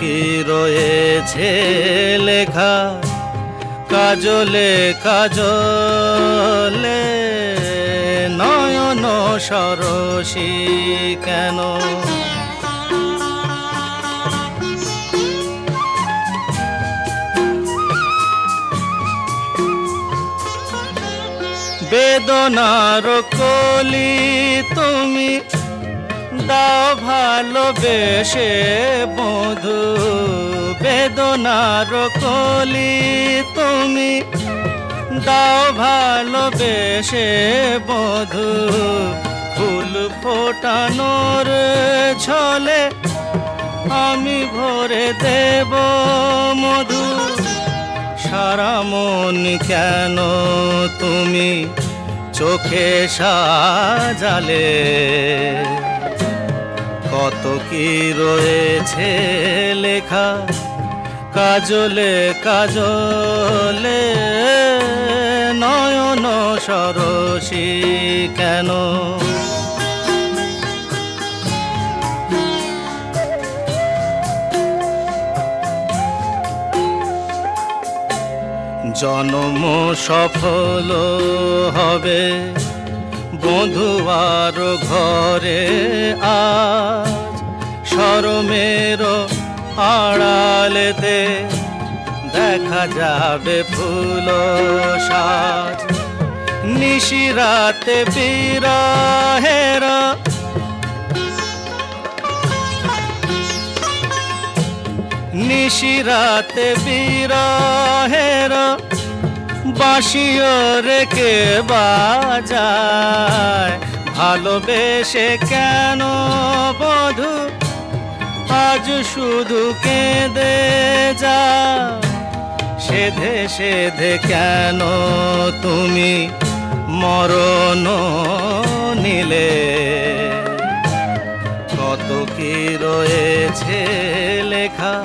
কি রয়েছে লেখা? কাজলে কাজলে নয়ন সরসী কেন? বেদনার কলি তুমি দাও ভালোবেসে বধু বেদনার কলি তুমি। দাও ভালোবেসে বধু ফুল ফোটানোর ছলে আমি ভরে দেব মধু। সারা মন কেন তুমি চোখে সাজালে? কত কি রয়েছে লেখা? কাজলে কাজলে নয়ন সরসী কেন? জনম সফল হবে বধুয়ার ঘরে আজ সরমের আড়ালেতে দেখা যাবে ফুল সাজ। নিশিরাতে বিরহেরা নিশিরাতে বিরহের বাঁশিও রেখে বাজায়। ভালোবেসে কেন বধু? আজ শুধু কেঁদে যা সেধে সেধে কেন তুমি মরণ নিলে? কত কি রয়েছে লেখা